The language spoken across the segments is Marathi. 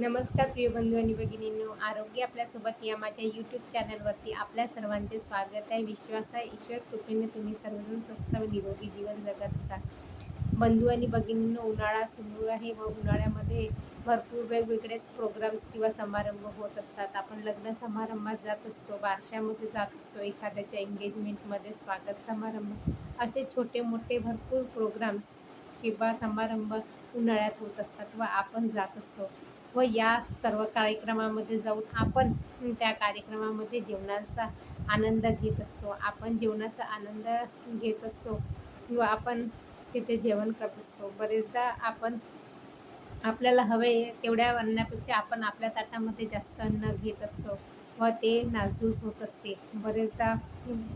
नमस्कार प्रिय बंधू आणि भगिनींनो आरोग्य आपल्यासोबत या माझ्या यूट्यूब चॅनलवरती आपल्या सर्वांचे स्वागत आहे. विश्वास आहे ईश्वर कृपेने तुम्ही सर्वजण स्वस्थ व निरोगी जीवन जगत असाल बंधू आणि भगिनींनो उन्हाळा सुरू आहे व उन्हाळ्यामध्ये भरपूर वेगवेगळेच प्रोग्राम्स किंवा समारंभ होत असतात. आपण लग्न समारंभात जात असतो बारशामध्ये जात असतो एखाद्याच्या एंगेजमेंटमध्ये स्वागत समारंभ असे छोटे मोठे भरपूर प्रोग्राम्स किंवा समारंभ उन्हाळ्यात होत असतात व आपण जात असतो. व या सर्व कार्यक्रमामध्ये जाऊन आपण त्या कार्यक्रमामध्ये जेवणाचा आनंद घेत असतो. आपण जेवणाचा आनंद घेत असतो किंवा आपण तिथे जेवण करत असतो. बरेचदा आपण आपल्याला हवे तेवढ्या अन्नापेक्षा आपण आपल्या ताटामध्ये जास्त अन्न घेत असतो व ते नासधूस होत असते. बरेचदा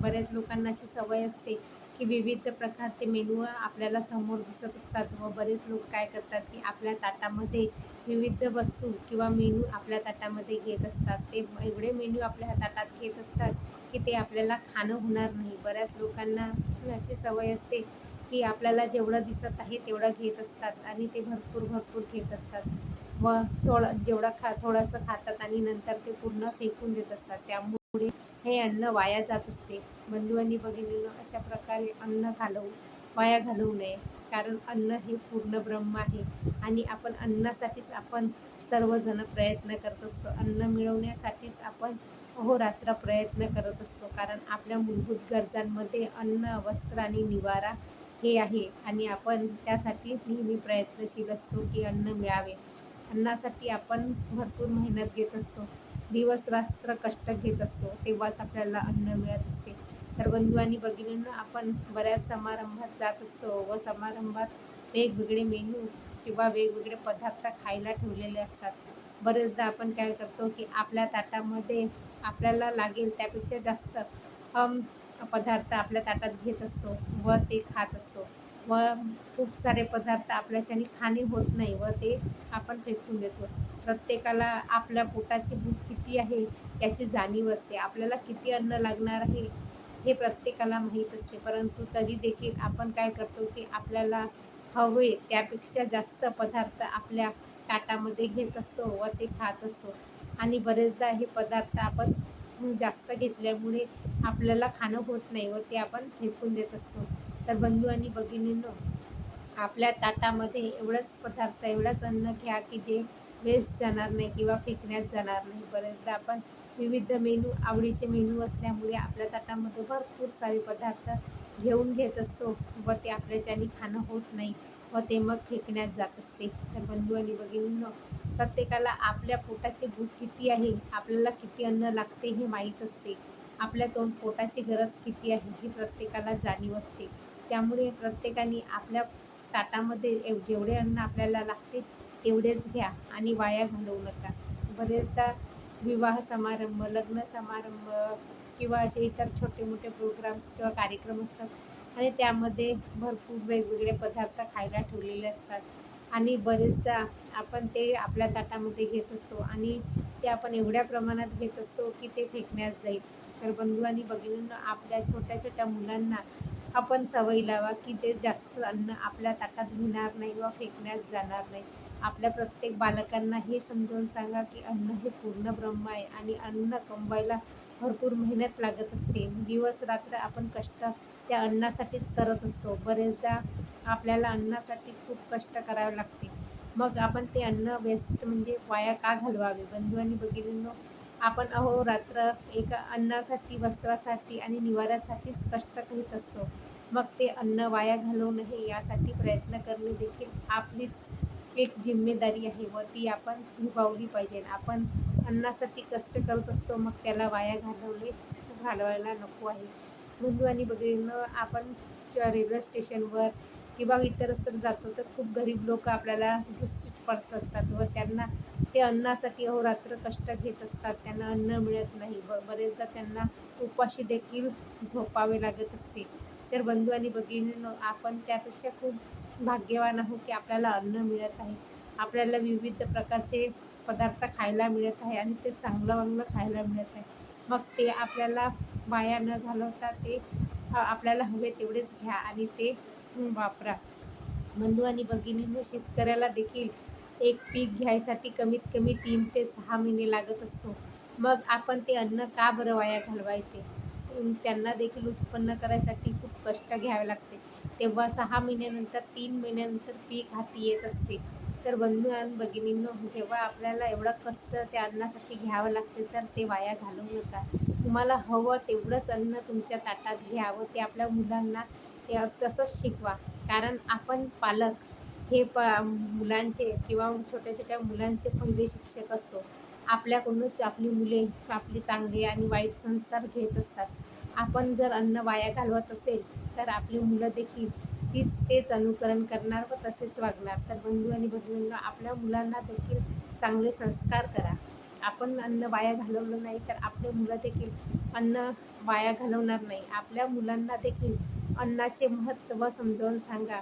बऱ्याच लोकांना अशी सवय असते की विविध प्रकारचे मेनू आपल्याला समोर दिसत असतात व बरेच लोक काय करतात की आपल्या ताटामध्ये विविध वस्तू किंवा मेनू आपल्या ताटामध्ये घेत असतात. ते एवढे मेनू आपल्या ताटात घेत असतात की ते आपल्याला खाणं होणार नाही. बऱ्याच लोकांना अशी सवय असते की आपल्याला जेवढं दिसत आहे तेवढं घेत असतात आणि ते भरपूर भरपूर घेत असतात. व थोडं जेवढं खा थोडंसं खातात आणि नंतर ते पूर्ण फेकून देत असतात. त्यामुळे हे अन्न वाया जात असते. बंधू आणि अशा प्रकारे अन्न घालवू वाया घालवू नये. कारण अन्न हे पूर्ण ब्रह्म आहे आणि आपण अन्नासाठीच आपण सर्वजण प्रयत्न करत असतो. अन्न मिळवण्यासाठीच आपण अहोरात्र प्रयत्न करत असतो. कारण आपल्या मूलभूत गरजांमध्ये अन्न वस्त्र आणि निवारा हे आहे आणि आपण त्यासाठी नेहमी प्रयत्नशील असतो की अन्न मिळावे. अन्नासाठी आपण भरपूर मेहनत घेत असतो. दिवस रात्र कष्ट घेत असतो तेव्हाच आपल्याला अन्न मिळत असते. तर बंधू आणि भगिनींना आपण बऱ्याच समारंभात जात असतो व समारंभात वेगवेगळे मेनू किंवा वेगवेगळे पदार्थ खायला ठेवलेले असतात. बरेचदा आपण काय करतो की आपल्या ताटामध्ये आपल्याला लागेल त्यापेक्षा जास्त पदार्थ आपल्या ताटात घेत असतो व ते खात असतो. व खूप सारे पदार्थ आपल्याच्याने खाणे होत नाही व ते आपण फेकून देतो. प्रत्येकाला आपल्या पोटाची भूक किती आहे याची जाणीव असते. आपल्याला किती अन्न लागणार आहे हे प्रत्येकाला माहीत असते. परंतु तरी देखील आपण काय करतो की आपल्याला हवे त्यापेक्षा जास्त पदार्थ आपल्या ताटामध्ये घेत असतो व ते खात असतो. आणि बरेचदा हे पदार्थ आपण जास्त घेतल्यामुळे आपल्याला खाणं होत नाही व ते आपण फेकून देत असतो. तर बंधू आणि भगिनींनो आपल्या ताटामध्ये एवढंच पदार्थ एवढंच अन्न घ्या की जे वेस्ट जाणार नाही किंवा फेकण्यात जाणार नाही. बरेचदा आपण विविध मेनू आवडीचे मेनू असल्यामुळे आपल्या ताटामध्ये भरपूर सारे पदार्थ घेऊन घेत असतो व ते आपल्याच्याने खाणं होत नाही व ते मग फेकण्यात जात असते. तर बंधू आणि भगिनींनो प्रत्येकाला आपल्या पोटाची भूक किती आहे आपल्याला किती अन्न लागते हे माहीत असते. आपल्या तोंड पोटाची गरज किती आहे ही प्रत्येकाला जाणीव असते. त्यामुळे प्रत्येकाने आपल्या ताटामध्ये एव जेवढे अन्न आपल्याला लागते तेवढेच घ्या आणि वाया घालवू नका. बरेचदा विवाह समारंभ लग्न समारंभ किंवा असे इतर छोटे मोठे प्रोग्राम्स किंवा कार्यक्रम असतात आणि त्यामध्ये भरपूर वेगवेगळे पदार्थ खायला ठेवलेले असतात आणि बरेचदा आपण ते आपल्या ताटामध्ये घेत असतो आणि ते आपण एवढ्या प्रमाणात घेत असतो की ते फेकण्यात जाईल. तर बंधू आणि भगिनींना आपल्या छोट्या छोट्या मुलांना आपण सवय लावा की जे जास्त अन्न आपल्या ताटात घेणार नाही किंवा फेकण्यात जाणार नाही. आपल्या प्रत्येक बालकांना हे समजावून सांगा की अन्न हे पूर्ण ब्रह्म आहे आणि अन्न कमवायला भरपूर मेहनत लागत असते. दिवस रात्र आपण कष्ट त्या अन्नासाठीच करत असतो. बरेचदा आपल्याला अन्नासाठी खूप कष्ट करावे लागते. मग आपण ते अन्न वेस्ट म्हणजे वाया का घालवावे? बंधू आणि भगिनींनो आपण अहोरात्र एका अन्नासाठी वस्त्रासाठी आणि निवाऱ्यासाठीच कष्ट करीत असतो. मग ते अन्न वाया घालवू नये यासाठी प्रयत्न करणे देखील आपलीच एक जिम्मेदारी आहे व ती आपण निभावली पाहिजे. आपण अन्नासाठी कष्ट करत असतो मग त्याला वाया घालवले घालवायला नको आहे. बंधू आणि भगिनींनो आपण रेल्वे स्टेशनवर किंवा इतर रस्त्यावर जातो तर खूप गरीब लोक आपल्याला दृष्टीत पडत असतात व त्यांना ते अन्नासाठी अहोरात्र कष्ट घेत असतात. त्यांना अन्न मिळत नाही. ब बरेचदा त्यांना उपाशी देखील झोपावे लागत असते. तर बंधू आणि भगिनींनो आपण त्यापेक्षा खूप भाग्यवान आहोत की आपल्याला अन्न मिळत आहे. आपल्याला विविध प्रकारचे पदार्थ खायला मिळत आहे आणि ते चांगलं वांगलं खायला मिळत आहे. मग ते आपल्याला वाया न घालवता ते आपल्याला हवे तेवढेच घ्या आणि ते वापरा. बंधू आणि भगिनींनो शेतकऱ्याला देखील एक पीक घ्यायसाठी कमीत कमी तीन ते सहा महिने लागत असतो. मग आपण ते अन्न का बरं वाया घालवायचे? त्यांना देखील उत्पन्न करायसाठी खूप कष्ट घ्यावे लागते. तेव्हा सहा महिन्यानंतर तीन महिन्यानंतर पीक हाती येत असते. तर बंधू आणि भगिनींनो जेव्हा आपल्याला एवढं कष्ट त्या अन्नासाठी घ्यावं लागते तर ते वाया घालवू नका. तुम्हाला हवं तेवढंच अन्न तुमच्या ताटात घ्यावं ते आपल्या मुलांना ते तसंच शिकवा. कारण आपण पालक हे प मुलांचे किंवा छोट्या छोट्या मुलांचे पहिले शिक्षक असतो. आपल्याकडूनच आपली मुले आपले चांगले आणि वाईट संस्कार घेत असतात. आपण जर अन्न वाया घालवत असेल तर आपली मुलं देखील तीच तेच अनुकरण करणार व तसेच वागणार. तर बंधू आणि बंधूंना आपल्या मुलांना देखील चांगले संस्कार करा. आपण अन्न वाया घालवलं नाही तर आपले मुलं देखील अन्न वाया घालवणार नाही. आपल्या मुलांना देखील अन्नाचे महत्त्व समजावून सांगा.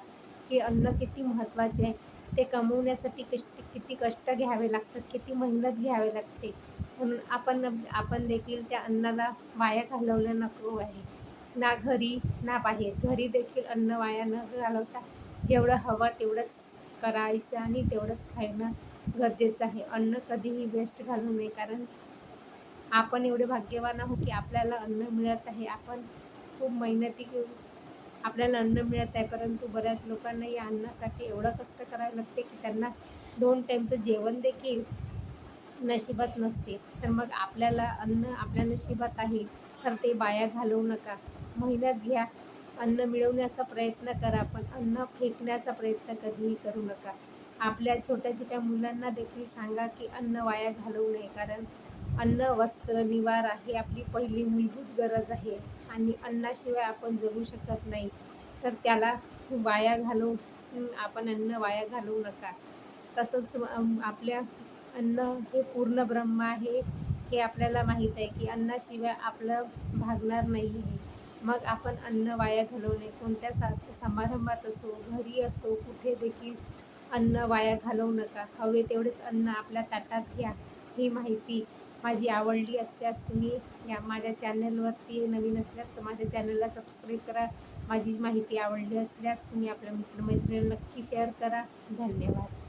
की अन्न किती महत्त्वाचे आहे. ते कमवण्यासाठी कष्ट किती कष्ट घ्यावे लागतात किती मेहनत घ्यावी लागते. म्हणून आपण आपण देखील त्या अन्नाला वाया घालवलं नको आहे. ना घरी ना बाहेर. घरी देखील अन्न वाया न घालवता जेवढं हवं तेवढंच करायचं आणि तेवढंच खाणं गरजेचं आहे. अन्न कधीही वेस्ट घालू नये कारण आपण एवढे भाग्यवान आहोत की आपल्याला अन्न मिळत आहे. आपण खूप मेहनती आपल्याला अन्न मिळत आहे परंतु बऱ्याच लोकांना या अन्नासाठी एवढं कष्ट करावे लागते की त्यांना दोन टाईमचं जेवण देखील नशिबात नसते. तर मग आपल्याला अन्न आपल्या नशिबात आहे तर ते वाया घालवू नका. मेहनत घ्या अन्न मिळवण्याचा प्रयत्न करा पण अन्न फेकण्याचा प्रयत्न कधीही करू नका. आपल्या छोट्या छोट्या मुलांना देखील सांगा की अन्न वाया घालवू नये कारण अन्न वस्त्र निवारा ही आपली पहिली मूलभूत गरज आहे. आणि अन्नाशिवाय आपण जगू शकत नाही. तर त्याला वाया घालू आपण अन्न वाया घालवू नका. तसंच आपल्या अन्न हे पूर्ण ब्रह्म आहे. हे आपल्याला माहीत आहे की अन्नाशिवाय आपलं भागणार नाही आहे. मग आपण अन्न वाया घालवणे कोणत्या सा समारंभात असो घरी असो कुठे देखील अन्न वाया घालवू नका. हवे तेवढेच अन्न आपल्या ताटात घ्या ही माहिती माझी आवडली असल्यास तुम्ही या माझ्या चॅनलवरती नवीन असल्यास माझ्या चॅनलला सबस्क्राईब करा. माझी माहिती आवडली असल्यास तुम्ही आपल्या मित्रमैत्रिणींना नक्की शेअर करा. धन्यवाद.